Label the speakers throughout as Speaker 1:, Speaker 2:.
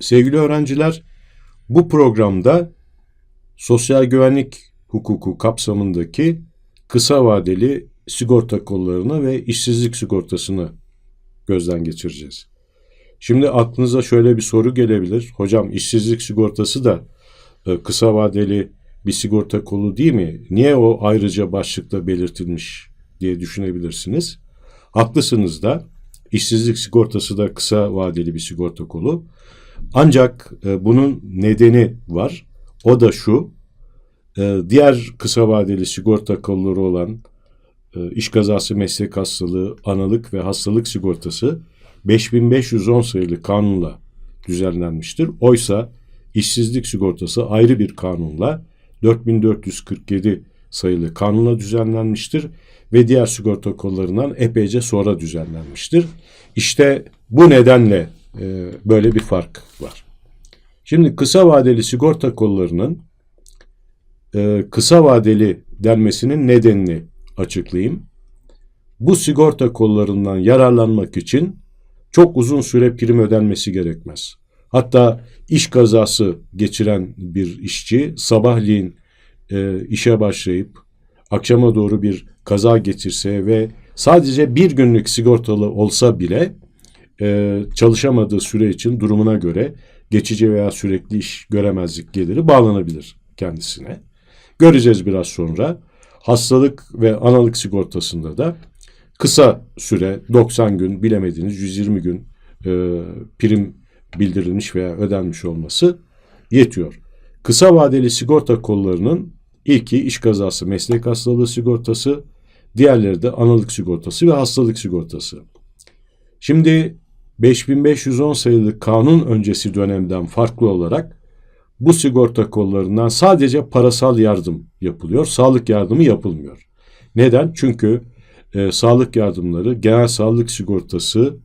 Speaker 1: Sevgili öğrenciler, bu programda sosyal güvenlik hukuku kapsamındaki kısa vadeli sigorta kollarını ve işsizlik sigortasını gözden geçireceğiz. Şimdi aklınıza şöyle bir soru gelebilir. Hocam işsizlik sigortası da e, kısa vadeli bir sigorta kolu değil mi? Niye o ayrıca başlıkta belirtilmiş diye düşünebilirsiniz. Haklısınız da işsizlik sigortası da kısa vadeli bir sigorta kolu. Ancak e, bunun nedeni var. O da şu. E, diğer kısa vadeli sigorta kolları olan e, iş kazası meslek hastalığı, analık ve hastalık sigortası 5510 sayılı kanunla düzenlenmiştir. Oysa işsizlik sigortası ayrı bir kanunla 4447 sayılı kanunla düzenlenmiştir ve diğer sigorta kollarından epeyce sonra düzenlenmiştir. İşte bu nedenle böyle bir fark var. Şimdi kısa vadeli sigorta kollarının e, kısa vadeli denmesinin nedenini açıklayayım. Bu sigorta kollarından yararlanmak için çok uzun süre prim ödenmesi gerekmez. Hatta iş kazası geçiren bir işçi sabahleyin e, işe başlayıp akşama doğru bir kaza geçirse ve sadece bir günlük sigortalı olsa bile e, çalışamadığı süre için durumuna göre geçici veya sürekli iş göremezlik geliri bağlanabilir kendisine. Göreceğiz biraz sonra. Hastalık ve analık sigortasında da kısa süre 90 gün bilemediğiniz 120 gün e, prim bildirilmiş veya ödenmiş olması yetiyor. Kısa vadeli sigorta kollarının ilki iş kazası meslek hastalığı sigortası, diğerleri de analık sigortası ve hastalık sigortası. Şimdi 5510 sayılı kanun öncesi dönemden farklı olarak bu sigorta kollarından sadece parasal yardım yapılıyor, sağlık yardımı yapılmıyor. Neden? Çünkü e, sağlık yardımları genel sağlık sigortası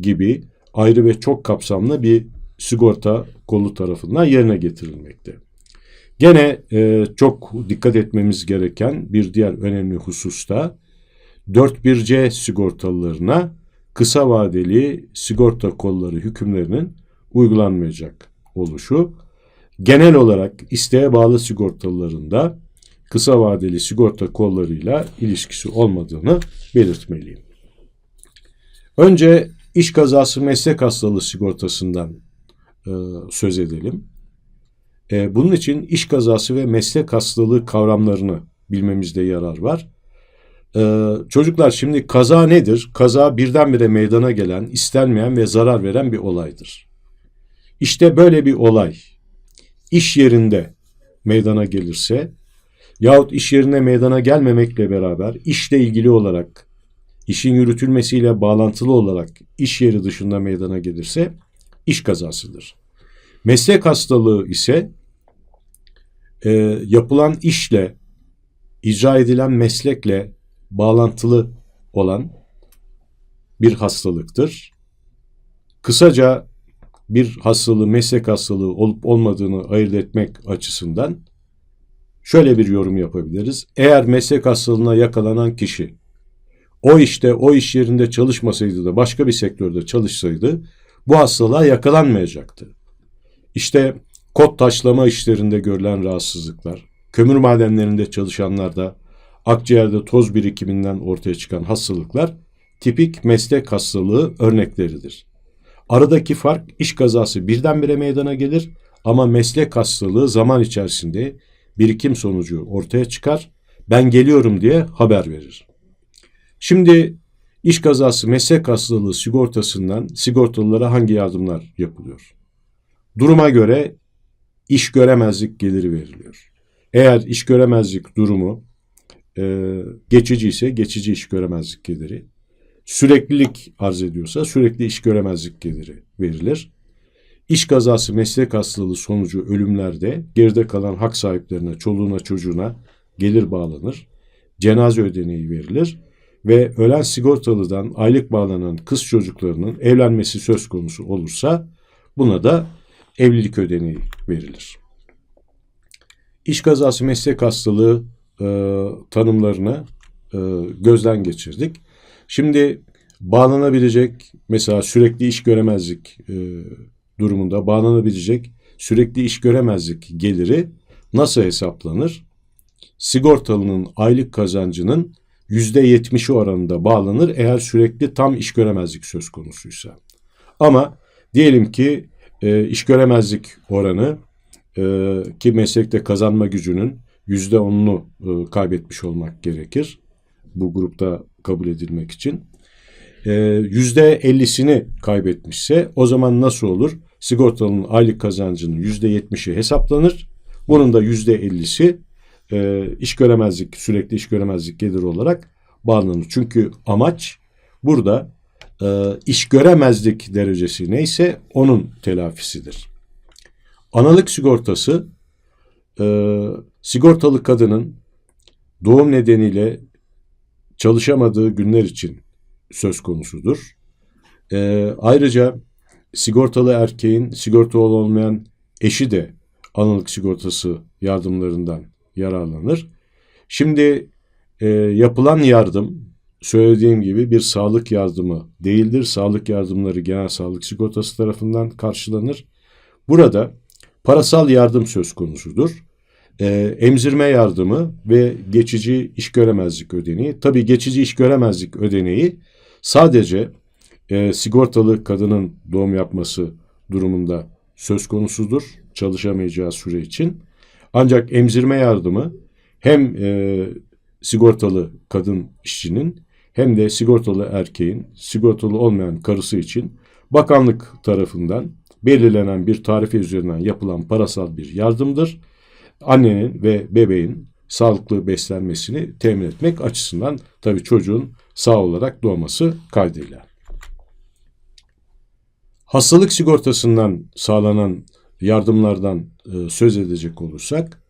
Speaker 1: gibi ayrı ve çok kapsamlı bir sigorta kolu tarafından yerine getirilmekte. Gene e, çok dikkat etmemiz gereken bir diğer önemli husus da 4.1C sigortalılarına kısa vadeli sigorta kolları hükümlerinin uygulanmayacak oluşu. Genel olarak isteğe bağlı sigortalılarında kısa vadeli sigorta kollarıyla ilişkisi olmadığını belirtmeliyim. Önce iş kazası meslek hastalığı sigortasından e, söz edelim. E, bunun için iş kazası ve meslek hastalığı kavramlarını bilmemizde yarar var. E, çocuklar şimdi kaza nedir? Kaza birdenbire meydana gelen, istenmeyen ve zarar veren bir olaydır. İşte böyle bir olay iş yerinde meydana gelirse yahut iş yerine meydana gelmemekle beraber işle ilgili olarak işin yürütülmesiyle bağlantılı olarak iş yeri dışında meydana gelirse iş kazasıdır. Meslek hastalığı ise e, yapılan işle, icra edilen meslekle bağlantılı olan bir hastalıktır. Kısaca bir hastalığı meslek hastalığı olup olmadığını ayırt etmek açısından şöyle bir yorum yapabiliriz. Eğer meslek hastalığına yakalanan kişi o işte o iş yerinde çalışmasaydı da başka bir sektörde çalışsaydı bu hastalığa yakalanmayacaktı. İşte kod taşlama işlerinde görülen rahatsızlıklar, kömür madenlerinde çalışanlarda akciğerde toz birikiminden ortaya çıkan hastalıklar tipik meslek hastalığı örnekleridir. Aradaki fark iş kazası birdenbire meydana gelir ama meslek hastalığı zaman içerisinde birikim sonucu ortaya çıkar. Ben geliyorum diye haber verir. Şimdi iş kazası meslek hastalığı sigortasından sigortalılara hangi yardımlar yapılıyor? Duruma göre iş göremezlik geliri veriliyor. Eğer iş göremezlik durumu e, geçici ise geçici iş göremezlik geliri, süreklilik arz ediyorsa sürekli iş göremezlik geliri verilir. İş kazası meslek hastalığı sonucu ölümlerde geride kalan hak sahiplerine, çoluğuna, çocuğuna gelir bağlanır. Cenaze ödeneği verilir ve ölen sigortalıdan aylık bağlanan kız çocuklarının evlenmesi söz konusu olursa buna da evlilik ödeneği verilir. İş kazası meslek hastalığı e, tanımlarını e, gözden geçirdik. Şimdi bağlanabilecek mesela sürekli iş göremezlik e, durumunda bağlanabilecek sürekli iş göremezlik geliri nasıl hesaplanır? Sigortalının aylık kazancının %70'i oranında bağlanır eğer sürekli tam iş göremezlik söz konusuysa. Ama diyelim ki e, iş göremezlik oranı e, ki meslekte kazanma gücünün %10'unu e, kaybetmiş olmak gerekir bu grupta kabul edilmek için. E, %50'sini kaybetmişse o zaman nasıl olur? Sigortalının aylık kazancının %70'i hesaplanır. Bunun da %50'si e, iş göremezlik, sürekli iş göremezlik geliri olarak bağlanır. Çünkü amaç burada e, iş göremezlik derecesi neyse onun telafisidir. Analık sigortası e, sigortalı kadının doğum nedeniyle çalışamadığı günler için söz konusudur. E, ayrıca sigortalı erkeğin sigortalı olmayan eşi de analık sigortası yardımlarından yararlanır. Şimdi e, yapılan yardım söylediğim gibi bir sağlık yardımı değildir. Sağlık yardımları genel sağlık sigortası tarafından karşılanır. Burada parasal yardım söz konusudur. E, emzirme yardımı ve geçici iş göremezlik ödeneği. Tabii geçici iş göremezlik ödeneği sadece e, sigortalı kadının doğum yapması durumunda söz konusudur çalışamayacağı süre için. Ancak emzirme yardımı hem e, sigortalı kadın işçinin hem de sigortalı erkeğin sigortalı olmayan karısı için bakanlık tarafından belirlenen bir tarife üzerinden yapılan parasal bir yardımdır. Annenin ve bebeğin sağlıklı beslenmesini temin etmek açısından tabii çocuğun sağ olarak doğması kaydıyla. Hastalık sigortasından sağlanan yardımlardan e, söz edecek olursak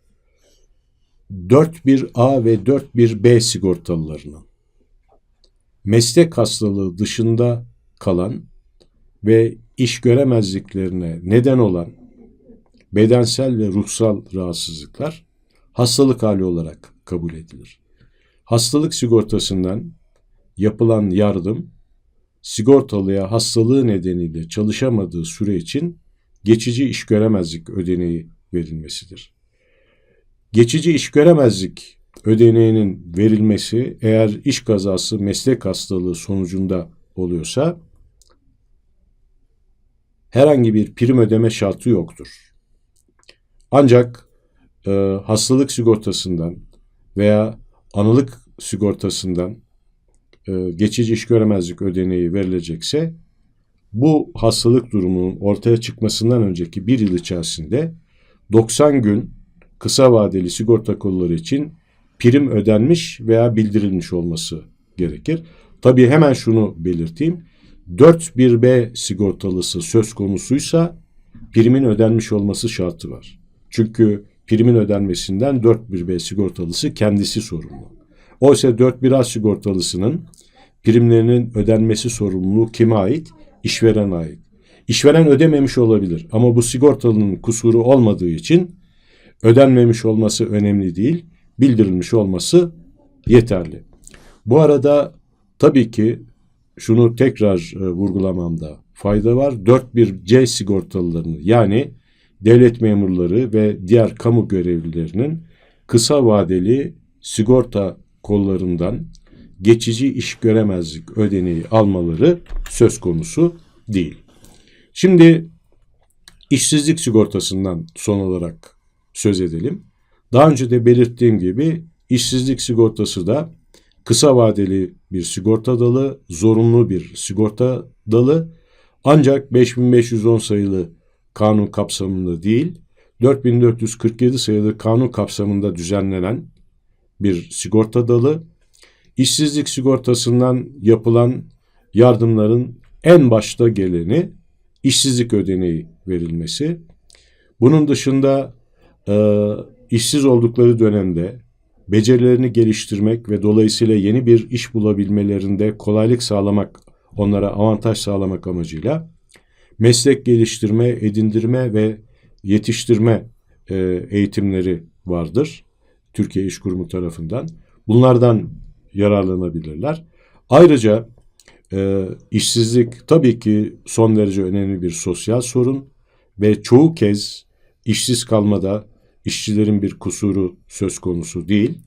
Speaker 1: 4.1A ve 4.1B sigortalılarının meslek hastalığı dışında kalan ve iş göremezliklerine neden olan bedensel ve ruhsal rahatsızlıklar hastalık hali olarak kabul edilir. Hastalık sigortasından yapılan yardım sigortalıya hastalığı nedeniyle çalışamadığı süre için geçici iş göremezlik ödeneği verilmesidir. Geçici iş göremezlik ödeneğinin verilmesi eğer iş kazası meslek hastalığı sonucunda oluyorsa herhangi bir prim ödeme şartı yoktur. Ancak e, hastalık sigortasından veya anılık sigortasından e, geçici iş göremezlik ödeneği verilecekse bu hastalık durumunun ortaya çıkmasından önceki bir yıl içerisinde 90 gün kısa vadeli sigorta kolları için prim ödenmiş veya bildirilmiş olması gerekir. Tabii hemen şunu belirteyim. 4.1B sigortalısı söz konusuysa primin ödenmiş olması şartı var. Çünkü primin ödenmesinden 4.1B sigortalısı kendisi sorumlu. Oysa 4.1A sigortalısının primlerinin ödenmesi sorumluluğu kime ait? İşveren ait. İşveren ödememiş olabilir ama bu sigortalının kusuru olmadığı için ödenmemiş olması önemli değil, bildirilmiş olması yeterli. Bu arada tabii ki şunu tekrar e, vurgulamamda fayda var. 4.1C sigortalılarını yani devlet memurları ve diğer kamu görevlilerinin kısa vadeli sigorta kollarından geçici iş göremezlik ödeneği almaları söz konusu değil. Şimdi işsizlik sigortasından son olarak söz edelim. Daha önce de belirttiğim gibi işsizlik sigortası da kısa vadeli bir sigorta dalı, zorunlu bir sigorta dalı ancak 5510 sayılı kanun kapsamında değil, 4447 sayılı kanun kapsamında düzenlenen bir sigorta dalı işsizlik sigortasından yapılan yardımların en başta geleni işsizlik ödeneği verilmesi. Bunun dışında e, işsiz oldukları dönemde becerilerini geliştirmek ve dolayısıyla yeni bir iş bulabilmelerinde kolaylık sağlamak, onlara avantaj sağlamak amacıyla meslek geliştirme, edindirme ve yetiştirme e, eğitimleri vardır. Türkiye İş Kurumu tarafından. Bunlardan yararlanabilirler. Ayrıca e, işsizlik tabii ki son derece önemli bir sosyal sorun. ve çoğu kez işsiz kalmada işçilerin bir kusuru söz konusu değil.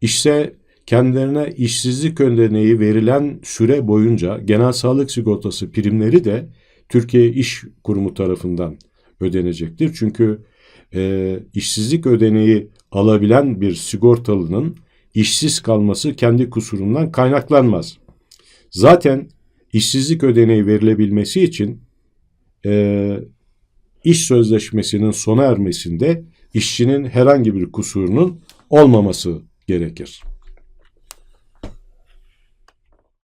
Speaker 1: İşse kendilerine işsizlik ödeneği verilen süre boyunca genel sağlık sigortası primleri de Türkiye İş Kurumu tarafından ödenecektir. Çünkü e, işsizlik ödeneği alabilen bir sigortalının işsiz kalması kendi kusurundan kaynaklanmaz. Zaten işsizlik ödeneği verilebilmesi için e, iş sözleşmesinin sona ermesinde işçinin herhangi bir kusurunun olmaması gerekir.